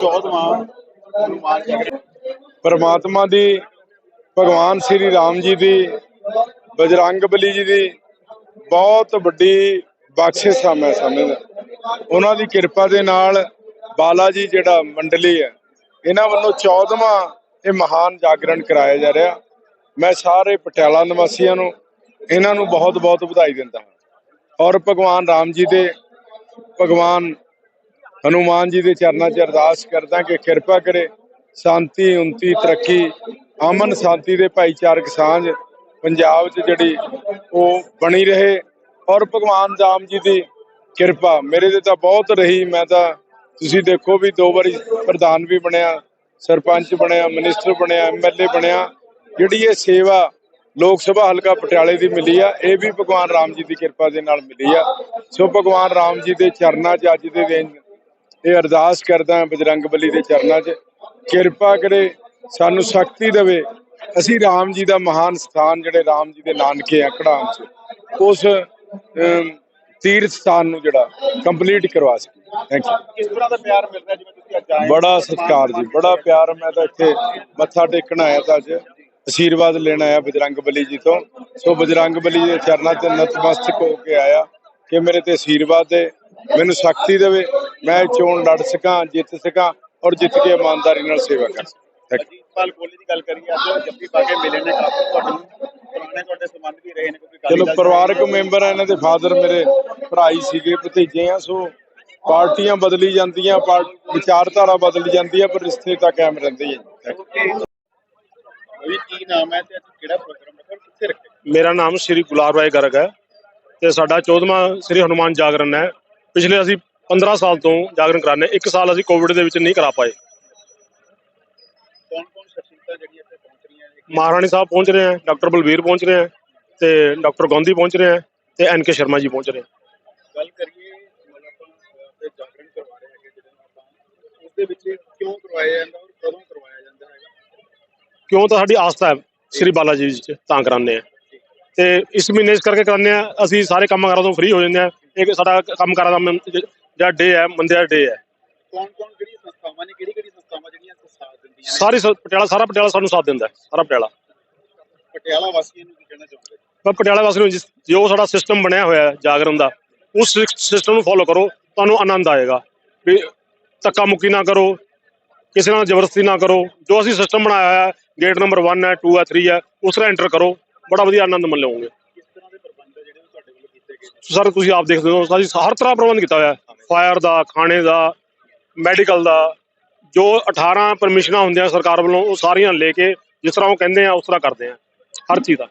14ਵਾਂ ਪਰਮਾਤਮਾ ਦੀ, ਭਗਵਾਨ ਸ੍ਰੀ ਰਾਮ ਜੀ ਦੀ, ਬਜਰੰਗ ਬਲੀ ਜੀ ਦੀ ਬਹੁਤ ਵੱਡੀ ਬਖਸ਼ਿਸ਼ ਆ ਮੈਂ ਸਮਝਦਾ। ਉਹਨਾਂ ਦੀ ਕਿਰਪਾ ਦੇ ਨਾਲ ਬਾਲਾ ਜੀ ਜਿਹੜਾ ਮੰਡਲੀ ਹੈ, ਇਹਨਾਂ ਵੱਲੋਂ 14ਵਾਂ ਇਹ ਮਹਾਨ ਜਾਗਰਣ ਕਰਾਇਆ ਜਾ ਰਿਹਾ। ਮੈਂ ਸਾਰੇ ਪਟਿਆਲਾ ਨਿਵਾਸੀਆਂ ਨੂੰ ਇਹਨਾਂ ਨੂੰ ਬਹੁਤ ਬਹੁਤ ਵਧਾਈ ਦਿੰਦਾ ਹਾਂ। ਔਰ ਭਗਵਾਨ ਰਾਮ ਜੀ ਦੇ ਭਗਵਾਨ ਹਨੂਮਾਨ ਜੀ ਦੇ ਚਰਨਾਂ 'ਚ ਅਰਦਾਸ ਕਰਦਾ ਕਿ ਕਿਰਪਾ ਕਰੇ, ਸ਼ਾਂਤੀ, ਉਨਤੀ, ਤਰੱਕੀ, ਅਮਨ, ਸ਼ਾਂਤੀ ਦੇ ਭਾਈਚਾਰਕ ਸਾਂਝ ਪੰਜਾਬ 'ਚ ਜਿਹੜੀ ਉਹ ਬਣੀ ਰਹੇ ਔਰ ਭਗਵਾਨ ਰਾਮ ਜੀ ਦੀ ਕਿਰਪਾ। ਮੇਰੇ ਤੇ ਤਾਂ ਬਹੁਤ ਰਹੀ, ਮੈਂ ਤਾਂ ਤੁਸੀਂ ਦੇਖੋ ਵੀ ਦੋ ਵਾਰੀ ਪ੍ਰਧਾਨ ਵੀ ਬਣਿਆ, ਸਰਪੰਚ ਬਣਿਆ, ਮਿਨਿਸਟਰ ਬਣਿਆ ਐਮਐਲਏ ਬਣਿਆ, ਜਿਹੜੀ ਇਹ ਸੇਵਾ ਲੋਕ ਸਭਾ ਹਲਕਾ ਪਟਿਆਲੇ ਦੀ ਮਿਲੀ ਆ, ਇਹ ਵੀ ਭਗਵਾਨ ਰਾਮ ਜੀ ਦੀ ਕਿਰਪਾ ਦੇ ਨਾਲ ਮਿਲੀ ਆ। ਸੋ ਭਗਵਾਨ ਰਾਮ ਜੀ ਦੇ ਚਰਨਾਂ 'ਚ ਅੱਜ ਦੇ ਦਿਨ ਇਹ ਅਰਦਾਸ ਕਰਦਾ ਬਜਰੰਗ ਬਲੀ ਦੇ ਚਰਨਾਂ 'ਚ ਕਿਰਪਾ ਕਰੇ ਸਾਨੂੰ ਸ਼ਕਤੀ ਦੇਵੇ। ਅਸੀਂ ਰਾਮ ਜੀ ਦਾ ਮਹਾਨ ਸਥਾਨ ਜਿਹੜੇ ਰਾਮ ਜੀ ਦੇ ਨਾਨਕੇ ਆ ਕੜਾਮ 'ਚ ਉਸ ਤੀਰਥ ਸਥਾਨ ਨੂੰ ਜਿਹੜਾ ਕੰਪਲੀਟ ਕਰਵਾ ਸਕੀਏ। ਥੈਂਕ ਯੂ ਕਿਸ ਤਰ੍ਹਾਂ ਦਾ ਪਿਆਰ ਮਿਲ ਰਿਹਾ ਜਿਵੇਂ ਤੁਸੀਂ ਅੱਜ ਆਏ ਬੜਾ ਸਤਿਕਾਰ ਜੀ ਬੜਾ ਪਿਆਰ ਮੈਂ ਤਾਂ ਇੱਥੇ ਮੱਥਾ ਟੇਕਣ ਆਇਆ ਤਾਂ ਅੱਜ। ਅਸ਼ੀਰਵਾਦ ਲੈਣ ਆਇਆ ਬਜਰੰਗ ਬਲੀ ਜੀ ਤੋਂ। ਸੋ ਬਜਰੰਗ ਬਲੀ ਦੇ ਚਰਨਾਂ 'ਚ ਨਤਮਸਤਕ ਹੋ ਕੇ ਆਇਆ ਕਿ ਮੇਰੇ ਤੇ ਅਸ਼ੀਰਵਾਦ ਦੇ ਮੈਨੂੰ ਸ਼ਕਤੀ ਦੇਵੇ। ਮੈਂ ਚੋਣ ਲੜ ਸਕਾਂ ਜਿੱਤ ਸਕਾਂ ਔਰ ਜਿੱਤ ਕੇ ਇਮਾਨਦਾਰੀ ਨਾਲ ਸੇਵਾ ਕਰ ਸਕਾਂ। ਕੋਹਲੀ ਦੀ ਗੱਲ ਕਰੀਏ ਅੱਜ ਜੱਫੀ ਪਾ ਕੇ ਮਿਲੇ ਨੇ ਕਾਫੀ ਤੁਹਾਨੂੰ ਪੁਰਾਣੇ ਤੁਹਾਡੇ ਸੰਬੰਧ ਵੀ ਰਹੇ ਨੇ ਕਿਉਂਕਿ ਚਲੋ ਪਰਿਵਾਰਕ ਮੈਂਬਰ ਆ ਇਹਨਾਂ ਦੇ ਫਾਦਰ ਮੇਰੇ ਭਰਾ ਹੀ ਸੀਗੇ ਭਤੀਜੇ ਆ ਸੋ ਪਾਰਟੀਆਂ ਬਦਲੀ ਜਾਂਦੀਆਂ ਪਾਰ- ਵਿਚਾਰਧਾਰਾ ਬਦਲ ਜਾਂਦੀ ਆ ਪਰ ਰਿਸ਼ਤੇ ਤਾਂ ਕਾਇਮ ਰਹਿੰਦੇ ਹੀ ਆ। ਵੀ ਕੀ ਨਾਮ ਹੈ ਤੇ ਅੱਜ ਕਿਹੜਾ ਪ੍ਰੋਗਰਾਮ ਹੈ ਕਿੱਥੇ ਰੱਖਿਆ? ਮੇਰਾ ਨਾਮ ਸ਼੍ਰੀ ਗੁਲਾਬ ਰਾਏ ਗਰਗ ਹੈ ਤੇ ਸਾਡਾ 14ਵਾਂ ਸ੍ਰੀ ਹਨੂਮਾਨ ਜਾਗਰਣ ਹੈ। ਪਿਛਲੇ ਅਸੀਂ 15 ਸਾਲ ਤੋਂ ਜਾਗਰਣ ਕਰਾਉਂਦੇ ਇੱਕ ਸਾਲ ਅਸੀਂ ਕੋਵਿਡ ਦੇ ਵਿੱਚ ਨਹੀਂ ਕਰਾ ਪਾਏ। ਕੌਣ ਕੌਣ ਸ਼ਖਸੀਅਤਾਂ ਜਿਹੜੀਆਂ ਇੱਥੇ ਪਹੁੰਚ ਰਹੀਆਂ ਨੇ? ਮਹਾਰਾਣੀ ਸਾਹਿਬ ਪਹੁੰਚ ਰਹੇ ਹੈ ਡਾਕਟਰ ਬਲਵੀਰ ਪਹੁੰਚ ਰਹੇ ਹੈ ਤੇ ਡਾਕਟਰ ਗਾਂਧੀ ਪਹੁੰਚ ਰਹੇ ਹੈ ਤੇ ਐਨ ਕੇ ਸ਼ਰਮਾ ਜੀ ਪਹੁੰਚ ਰਹੇ ਹੈ। ਗੱਲ ਕਰੀਏ ਮਤਲਬ ਆਪਾਂ ਤੇ ਜਾਗਰਣ ਕਰਵਾ ਰਹੇ ਹੈਗੇ ਜਿਹੜੇ ਆਪਾਂ ਉਸ ਦੇ ਵਿੱਚ ਕਿਉਂ ਕਰਵਾਇਆ ਜਾਂਦਾ ਔਰ ਕਦੋਂ ਕਰਵਾਇਆ ਜਾਂਦਾ ਹੈਗਾ? ਕਿਉਂ ਤਾਂ ਸਾਡੀ ਆਸਥਾ ਹੈ ਸ੍ਰੀ ਬਾਲਾ ਜੀ ਵਿੱਚ ਤਾਂ ਕਰਾਉਂਦੇ ਆ ਤੇ ਇਸ ਮਹੀਨੇ ਇਸ ਕਰਕੇ ਕਰਾਉਂਦੇ ਆ ਅਸੀਂ ਸਾਰੇ ਕੰਮ ਕਾਰਾਂ ਤੋਂ ਫ੍ਰੀ ਹੋ ਜਾਂਦੇ ਆ ਇਹ ਸਾਡਾ ਕੰਮ ਕਾਰਾਂ ਦਾ ਜਿਹੜਾ ਡੇ ਹੈ ਮੰਦੇ ਦਾ ਡੇ ਹੈ। ਕੌਣ ਕੌਣ ਕਿਹੜੀ ਸੰਸਥਾਵਾਂ ਨੇ ਕਿਹੜੀ ਕਿਹੜੀ ਸੰਸਥਾਵਾਂ ਜਿਹੜੀਆਂ ਇੱਥੇ ਸਾਥ ਦਿੰਦੀਆਂ ਨੇ? ਸਾਰੀ ਸ- ਪਟਿਆਲਾ ਸਾਰਾ ਪਟਿਆਲਾ ਸਾਨੂੰ ਸਾਥ ਦਿੰਦਾ ਹੈ, ਸਾਰਾ ਪਟਿਆਲਾ। ਪਟਿਆਲਾ ਵਾਸੀਆਂ ਨੂੰ ਕੀ ਕਹਿਣਾ ਚਾਹੁੰਦੇ ਪਟਿਆਲਾ ਵਾਸੀ ਨੂੰ ਜਿਸ- ਜੋ ਸਾਡਾ ਸਿਸਟਮ ਬਣਿਆ ਹੋਇਆ ਹੈ ਜਾਗਰਣ ਦਾ ਉਸ ਸਿਸਟਮ ਨੂੰ ਫੋਲੋ ਕਰੋ ਤੁਹਾਨੂੰ ਆਨੰਦ ਆਏਗਾ। ਵੀ ਧੱਕਾ ਮੁੱਕੀ ਨਾ ਕਰੋ ਕਿਸੇ ਨਾਲ ਜ਼ਬਰਦਸਤੀ ਨਾ ਕਰੋ ਜੋ ਅਸੀਂ ਸਿਸਟਮ ਬਣਾਇਆ ਹੋਇਆ ਹੈ ਗੇਟ ਨੰਬਰ 1 ਹੈ 2 ਹੈ 3 ਹੈ ਉਸ ਤਰ੍ਹਾਂ ਐਂਟਰ ਕਰੋ ਬੜਾ ਵਧੀਆ ਆਨੰਦ ਮੰਨ ਲਓਗੇ ਕਿਸ ਤਰ੍ਹਾਂ ਦੇ ਪ੍ਰਬੰਧ ਆ ਜਿਹੜੇ ਉਹ ਤੁਹਾਡੇ ਵੱਲੋਂ ਕੀਤੇ ਗਏ ਨੇ? ਸਰ ਤੁਸੀਂ ਆਪ ਦੇਖਦੇ ਹੋ ਅਸੀਂ ਹਰ ਤਰ੍ਹਾਂ ਪ੍ਰਬੰਧ ਕੀਤਾ ਹੋਇਆ ਹੈ। ਫਾਇਰ ਦਾ ਖਾਣੇ ਦਾ, ਮੈਡੀਕਲ ਦਾ, ਜੋ 18 ਪਰਮਿਸ਼ਨਾਂ ਹੁੰਦੀਆਂ ਸਰਕਾਰ ਵੱਲੋਂ, ਉਹ ਸਾਰੀਆਂ ਲੈ ਕੇ ਜਿਸ ਤਰ੍ਹਾਂ ਉਹ ਕਹਿੰਦੇ ਆ, ਉਸ ਤਰ੍ਹਾਂ ਕਰਦੇ ਆ। ਹਰ ਚੀਜ਼ ਦਾ।